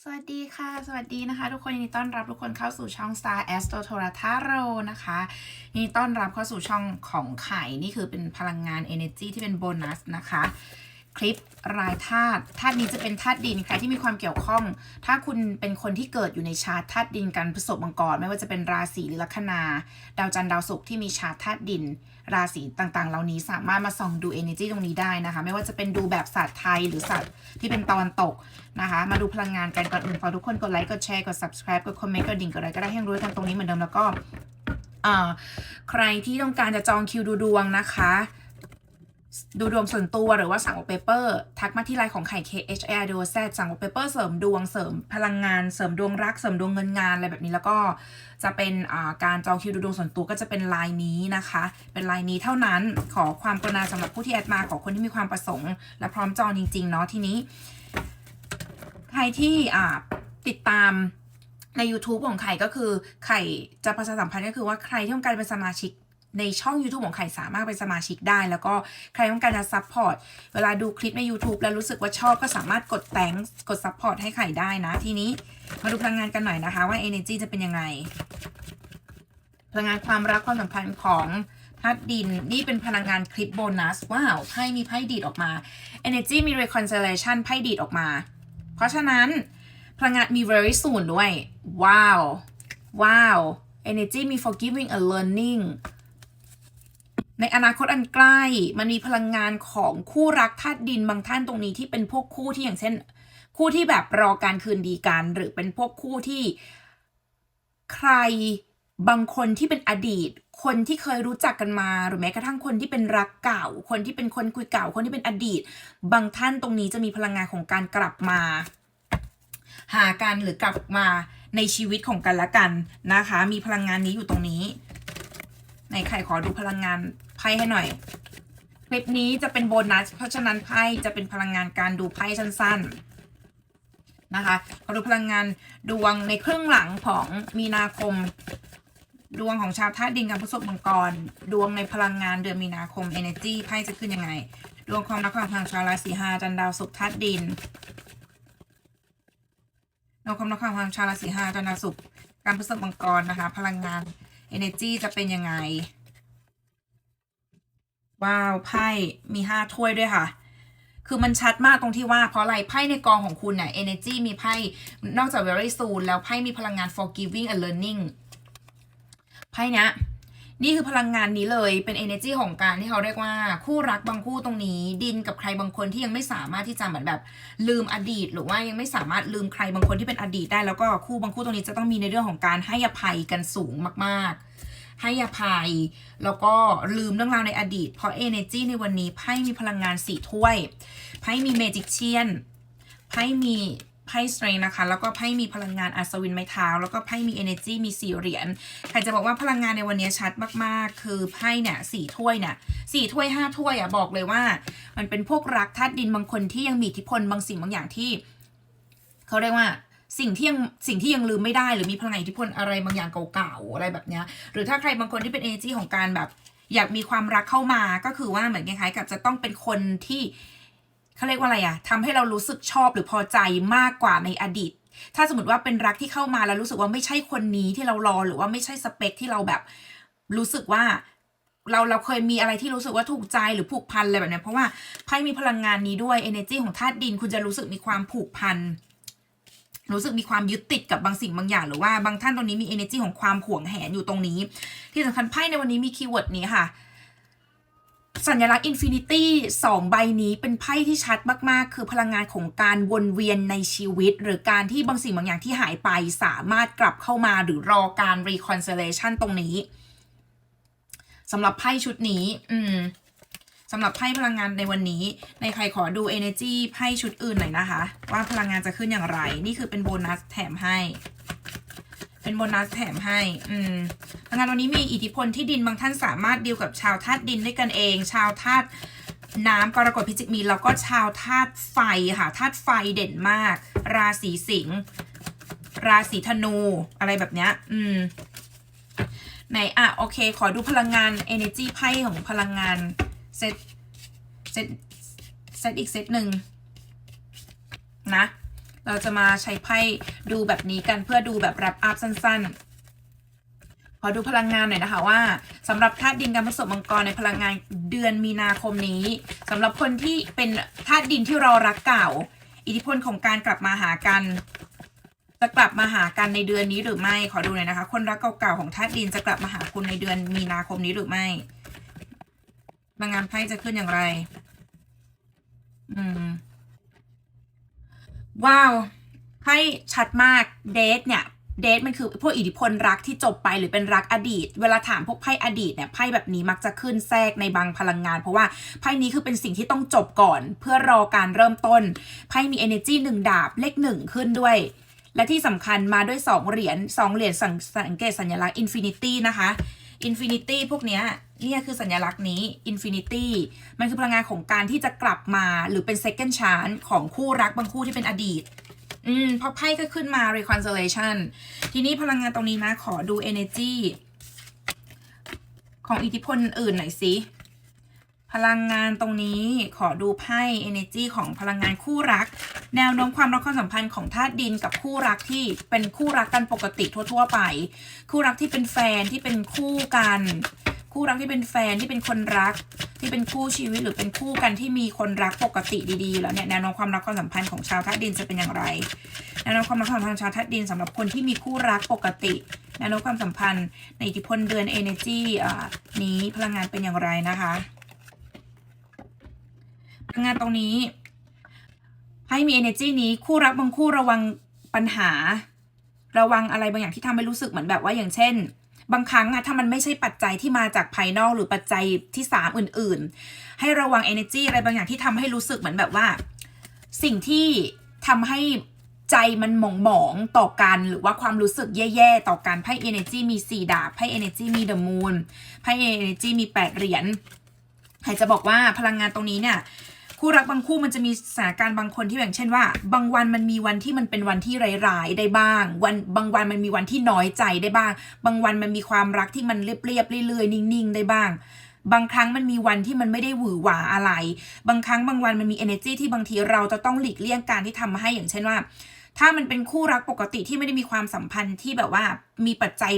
สวัสดีค่ะ สวัสดีนะคะ ทุกคนยินดีต้อนรับทุกคนเข้าสู่ช่อง Star Astro t o r a t a r o นะคะยินดีต้อนรับเข้าสู่ช่องของไข่นี่คือเป็นพลังงาน Energy ที่เป็นโบนัสนะคะ คลิปรายธาตุธาตุนี้จะเป็นธาตุดินใครที่มีความเกี่ยวข้อง ถ้าคุณเป็นคนที่เกิดอยู่ในชาร์ตธาตุดินกันผสมมังกรไม่ว่าจะเป็นราศีหรือลัคนา ดาวจันทร์ดาวศุกร์ที่มีชาร์ตธาตุดิน ราศีต่างๆ เหล่านี้สามารถมาส่องดู energy ตรงนี้ได้นะคะ ไม่ว่าจะเป็นดูแบบศาสตร์ไทยหรือศาสตร์ที่เป็นตะวันตกนะคะ มาดูพลังงานกันก่อนอื่นฝากทุกคนกดไลค์กดแชร์กด subscribe กดคอมเมนต์กดดิ่งกดอะไรก็ได้ให้รู้กันตรงนี้เหมือนเดิมแล้วก็ใครที่ต้องการจะจองคิวดูดวงนะคะ ดูดวงส่วนตัวหรือว่าสั่งวอเปเปอร์ทักมาที่ไลน์ของไข่ K H I R D O Z สั่งวอเปเปอร์เสริมดวงเสริมพลังงานเสริมดวงรักเสริมดวงเงินงานอะไรแบบนี้แล้วก็จะเป็นการจองคิวดูดวงส่วนตัวก็จะเป็นไลน์นี้นะคะ เป็นไลน์นี้เท่านั้นขอความกรุณาสำหรับผู้ที่แอดมาขอคนที่มีความประสงค์ และพร้อมจองจริงๆเนาะทีนี้ ใครที่ติดตามใน YouTube ของไข่ก็คือไข่จะประชาสัมพันธ์ก็คือว่าใครที่ต้องการเป็นสมาชิก ในช่อง YouTube ของไข่สามารถเป็นสมาชิกได้ แล้วก็ใครต้องการจะซัพพอร์ตเวลาดูคลิปใน YouTube แล้วรู้สึกว่าชอบก็สามารถกดแตงกดซัพพอร์ตให้ไข่ได้นะ ทีนี้มาดูพลังงานกันหน่อยนะคะ ว่า Energy จะเป็นยังไง พลังงานความรักความสัมพันธ์ของธาตุดินนี่เป็นพลังงานคลิปโบนัสว้าวไพ่มีไพ่ดีดออกมา Energy มี reconciliation ไพ่ดีดออกมา เพราะฉะนั้นพลังงานมี very soon ด้วยว้าวว้าว energy มี forgiving and learning ในอนาคตอันใกล้มันมีพลังงานของคู่รักธาตุดินบางท่านตรงนี้ที่เป็นพวกคู่ที่อย่างเช่น คู่ที่แบบรอการคืนดีกัน หรือเป็นพวกคู่ที่ใครบางคนที่เป็นอดีต คนที่เคยรู้จักกันมา หรือแม้กระทั่งคนที่เป็นรักเก่า คนที่เป็นคนคุยเก่า คนที่เป็นอดีต บางท่านตรงนี้จะมีพลังงานของการกลับมา หากันหรือกลับมาในชีวิตของกันและกันนะคะ มีพลังงานนี้อยู่ตรงนี้ ในใครขอดูพลังงานไพ่ให้หน่อย คลิปนี้จะเป็นโบนัส เพราะฉะนั้นไพ่จะเป็นพลังงานการดูไพ่สั้น ๆนะคะขอดูพลังงานดวงในครึ่งหลังของมีนาคม ดวงของชาวธาตุดินกับพฤษภมังกร ดวงในพลังงานเดือนมีนาคม energy ไพ่จะขึ้นยังไง ดวงความรักความทางชาวราศีหาจันดาวศุกร์ธาตุดินดวงความรักความทางชาวราศีหาจันดาวศุกร์การพฤษภมังกรนะคะ พลังงาน energy จะเป็นยังไง ว้าวไพ่มีห้าถ้วยด้วยค่ะ คือมันชัดมากตรงที่ว่าเพราะอะไรไพ่ในกองของคุณเนี่ย energy มีไพ่นอกจาก very soon แล้วไพ่มีพลังงาน forgiving and learning ไพ่เนี้ย นี่คือพลังงานนี้เลยเป็น energy ของการที่เขาเรียกว่าคู่รักบางคู่ตรงนี้ ดินกับใครบางคนที่ยังไม่สามารถที่จะเหมือนแบบลืมอดีต หรือว่ายังไม่สามารถลืมใครบางคนที่เป็นอดีตได้แล้วก็คู่บางคู่ตรงนี้จะต้องมีในเรื่องของการให้อภัยกันสูงมากๆ ให้อภัย แล้วก็ลืมเรื่องราวในอดีต เพราะ energy ในวันนี้ไพ่มีพลังงานสี่ถ้วยไพ่มี magician ไพ่มี ไพ่สเตรนนะคะ แล้วก็ไพ่มีพลังงานอัศวินไม้เท้า แล้วก็ไพ่มี energy มีสี่เหรียญ ใครจะบอกว่าพลังงานในวันนี้ชัดมากๆ คือไพ่เนี่ยสี่ถ้วยเนี่ยสี่ถ้วยห้าถ้วยอะบอกเลยว่า มันเป็นพวกรักธาตุดินบางคนที่ยังมีอิทธิพลบางสิ่งบางอย่างที่เขาเรียกว่าสิ่งที่ยังสิ่งที่ยังลืมไม่ได้หรือมีพลังอิทธิพลอะไรบางอย่างเก่าๆอะไรแบบเนี้ยหรือถ้าใครบางคนที่เป็น energy ของการแบบอยากมีความรักเข้ามาก็คือว่าเหมือนคล้ายๆกับจะต้องเป็นคนที่ เขาเรียกว่าอะไรอะทำให้เรารู้สึกชอบหรือพอใจมากกว่าในอดีต ถ้าสมมติว่าเป็นรักที่เข้ามาแล้วรู้สึกว่าไม่ใช่คนนี้ที่เรารอหรือว่าไม่ใช่สเปคที่เราแบบ รู้สึกว่าเราเราเคยมีอะไรที่รู้สึกว่าถูกใจหรือผูกพันอะไรแบบนี้เพราะว่าไพ่มีพลังงานนี้ด้วย energy ของธาตุดิน คุณจะรู้สึกมีความผูกพันรู้สึกมีความยึดติดกับบางสิ่งบางอย่าง หรือว่าบางท่านตรงนี้มี energy ของความห่วงแหนอยู่ตรงนี้ ที่สำคัญไพ่ในวันนี้มีคีย์เวิร์ดนี้ค่ะ สัญลักษณ์อินฟินิตี้สองใบนี้เป็นไพ่ที่ชัดมากๆ คือพลังงานของการวนเวียนในชีวิต หรือการที่บางสิ่งบางอย่างที่หายไปสามารถกลับเข้ามาหรือรอการ reconciliation ตรงนี้สำหรับไพ่ชุดนี้ อืมสำหรับไพ่พลังงานในวันนี้ ในใครขอดู energy ไพ่ชุดอื่นหน่อยนะคะ ว่าพลังงานจะขึ้นอย่างไร นี่คือเป็นโบนัสแถมให้ เป็นโบนัสแถมให้ อืมงานวันนี้มีอิทธิพลที่ดินบางท่านสามารถดีลกับชาวธาตุดินด้วยกันเอง ชาวธาตุน้ำกรกฎพิจิกมีแล้วก็ชาวธาตุไฟค่ะธาตุไฟเด่นมาก ราศีสิงห์ราศีธนูอะไรแบบเนี้ย อืมไหนอะโอเค ขอดูพลังงาน energy ไพ่ของพลังงานเซตเซตเซตอีกเซตหนึ่งนะ เราจะมาใช้ไพ่ดูแบบนี้กันเพื่อดูแบบแรปอัพสั้น ๆ ขอดูพลังงานหน่อยนะคะว่าสำหรับธาตุดินการผสมมังกรในพลังงานเดือนมีนาคมนี้สำหรับคนที่เป็นธาตุดินที่เรารักเก่า อิทธิพลของการกลับมาหากันจะกลับมาหากันในเดือนนี้หรือไม่ ขอดูหน่อยนะคะ คนรักเก่าๆของธาตุดินจะกลับมาหาคุณในเดือนมีนาคมนี้หรือไม่พลังงานไพ่จะขึ้นอย่างไร อืม ว้าวไพ่ชัดมากเดทเนี่ยเดทมันคือพวกอิทธิพลรักที่จบไปหรือเป็นรักอดีต เวลาถามพวกไพ่อดีตเนี่ยไพ่แบบนี้มักจะขึ้นแทรกในบางพลังงาน เพราะว่าไพ่นี้คือเป็นสิ่งที่ต้องจบก่อน เพื่อรอการเริ่มต้นไพ่มี energy หนึ่งดาบเลขหนึ่งขึ้นด้วย และที่สำคัญมาด้วย 2 เหรียญ2เหรียญสังสังเกตสัญลักษณ์ infinity นะคะ อินฟินิตี้พวกเนี้ยเนี่ยคือสัญลักษณ์นี้อินฟินิตี้มันคือพลังงานของการที่จะกลับมาหรือเป็น second chance ของคู่รักบางคู่ที่เป็นอดีต อืมพอไพ่ก็ขึ้นมา reconciliation ทีนี้พลังงานตรงนี้นะ ขอดู energy ของอิทธิพลอื่นหน่อยสิ พลังงานตรงนี้ขอดูไพ่ energy ของพลังงานคู่รัก แนวโน้มความรักความสัมพันธ์ของธาตุดินกับคู่รักที่เป็นคู่รักกันปกติทั่ว ๆ ไป คู่รักที่เป็นแฟนที่เป็นคู่กัน คู่รักที่เป็นแฟนที่เป็นคนรัก ที่เป็นคู่ชีวิตหรือเป็นคู่กันที่มีคนรักปกติดีๆ แล้วเนี่ยแนวโน้มความรักความสัมพันธ์ของชาวธาตุดินจะเป็นอย่างไรแนวโน้มความรักความสัมพันธ์ชาวธาตุดินสำหรับคนที่มีคู่รักปกติแนวโน้มความสัมพันธ์ในอิทธิพลเดือน energy นี้พลังงานเป็นอย่างไรนะคะ พลังงานตรงนี้ให้มี energy นี้คู่รักบางคู่ระวังปัญหา ระวังอะไรบางอย่างที่ทำให้รู้สึกเหมือนแบบว่าอย่างเช่น บางครั้งอะถ้ามันไม่ใช่ปัจจัยที่มาจากภายนอกหรือปัจจัยที่สามอื่น ๆ ให้ระวัง energy อะไรบางอย่างที่ทำให้รู้สึกเหมือนแบบว่า สิ่งที่ทำให้ใจมันหมองหมองๆต่อกันหรือว่าความรู้สึกแย่ๆต่อกันไพ่ energy มีสี่ดาบไพ่ energy มี the moon ไพ่ energy มีแปดเหรียญใครจะบอกว่าพลังงานตรงนี้เนี่ย คู่รักบางคู่มันจะมีสถานการณ์บางคนที่อย่างเช่นว่า บางวันมันมีวันที่มันเป็นวันที่ร้ายๆได้บ้าง วันบางวันมันมีวันที่น้อยใจได้บ้าง บางวันมันมีความรักที่มันเรียบๆเรื่อยๆนิ่งๆ ได้บ้างบางครั้งมันมีวันที่มันไม่ได้หวือหวาอะไร บางครั้งบางวันมันมี energy ที่บางทีเราจะต้องหลีกเลี่ยงการที่ทำให้อย่างเช่นว่า ถ้ามันเป็นคู่รักปกติที่ไม่ได้มีความสัมพันธ์ที่แบบว่ามีปัจจัย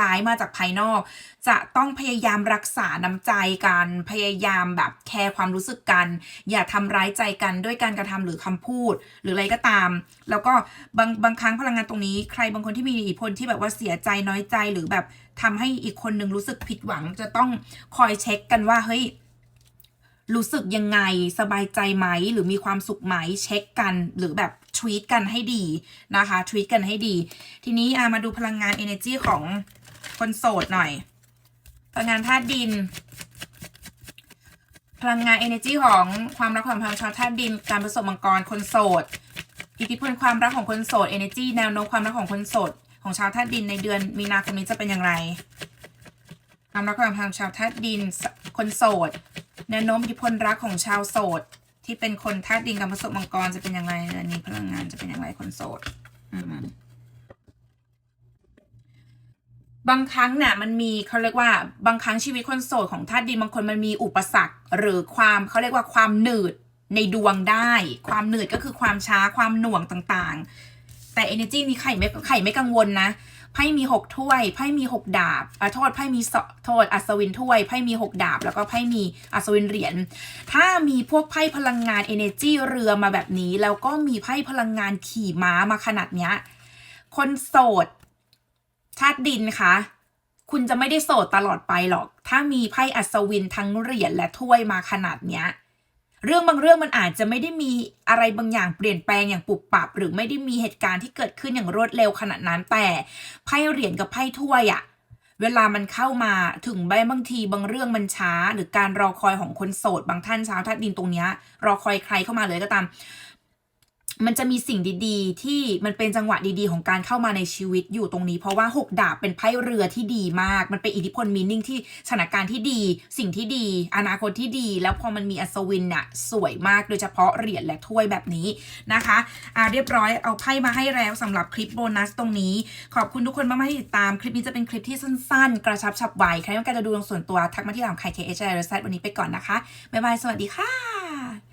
ร้ายๆมาจากภายนอก จะต้องพยายามรักษาน้ำใจกันพยายามแบบแคร์ความรู้สึกกัน อย่าทำร้ายใจกันด้วยการกระทำหรือคำพูด หรืออะไรก็ตาม แล้วก็บางบางครั้งพลังงานตรงนี้ ใครบางคนที่มีอิทธิพลที่แบบว่าเสียใจน้อยใจหรือแบบทำให้อีกคนหนึ่งรู้สึกผิดหวัง จะต้องคอยเช็คกันว่าเฮ้ย รู้สึกยังไงสบายใจไหมหรือมีความสุขไหมเช็คกันหรือแบบทวีตกันให้ดีนะคะทวีตกันให้ดี ทีนี้อามาดูพลังงาน energy ของคนโสดหน่อย พลังงานธาตุดิน พลังงาน energy ของความรักความสัมพันธ์ชาวธาตุดิน การผสมมังกรคนโสด อิทธิพลความรักของคนโสด energy แนวโน้มความรักของคนโสด ของชาวธาตุดินในเดือนมีนาคมนี้จะเป็นอย่างไรความรักความพังชาวธาตุดินคนโสด แนวโน้มอิทธิพลรักของชาวโสด ที่เป็นคนธาตุดินกับผสมมังกรจะเป็นอย่างไรอันนี้พลังงานจะเป็นย่างไรคนโสดบางครั้งเนี่ยมันมีเขาเรียกว่าบางครั้งชีวิตคนโสดของธาตุดินบางคนมันมีอุปสรรค หรือความเขาเรียกว่าความหนืดในดวงได้ ความหนืดก็คือความช้าความหน่วงต่างๆ แต่ energy นี้ไข่ไม่ไข่ไม่กังวลนะ ไพ่มีหกถ้วยไพ่มีหกดาบอะโทษไพ่มีสโทษอัศวินถ้วยไพ่มีหกดาบ แล้วก็ไพ่มีอัศวินเหรียญถ้ามีพวกไพ่พลังงาน energy เรือมาแบบนี้ แล้วก็มีไพ่พลังงานขี่ม้ามาขนาดเนี้ยคนโสดธาตุดินคะคุณจะไม่ได้โสดตลอดไปหรอก ถ้ามีไพ่อัศวินทั้งเหรียญและถ้วยมาขนาดเนี้ย เรื่องบางเรื่องมันอาจจะไม่ได้มีอะไรบางอย่างเปลี่ยนแปลงอย่างปุบปับ หรือไม่ได้มีเหตุการณ์ที่เกิดขึ้นอย่างรวดเร็วขนาดนั้น แต่ไพ่เหรียญกับไพ่ถ้วยอะเวลามันเข้ามาถึงใบบางทีบางเรื่องมันช้า หรือการรอคอยของคนโสด บางท่านชาวธาตุดินตรงเนี้ยรอคอยใครเข้ามาเลยก็ตาม มันจะมีสิ่งดีๆ ที่มันเป็นจังหวะดีๆ ของการเข้ามาในชีวิตอยู่ตรงนี้ เพราะว่าหกดาบเป็นไพ่เรือที่ดีมาก มันเป็นอิทธิพลมีนิ่งที่สถานการณ์ที่ดี สิ่งที่ดี อนาคตที่ดี แล้วพอมันมีอัศวินน่ะสวยมากโดยเฉพาะเหรียญและถ้วยแบบนี้นะคะอ่าเรียบร้อยเอาไพ่มาให้แล้วสำหรับคลิปโบนัสตรงนี้ ขอบคุณทุกคนมากๆที่ติดตามคลิปนี้จะเป็นคลิปที่สั้นๆ กระชับฉับไวใครต้องการจะดูตรงส่วนตัวทักมาที่หลังไข่เคเอชไอร์วันนี้ไปก่อนนะคะบ๊ายบายสวัสดีค่ะ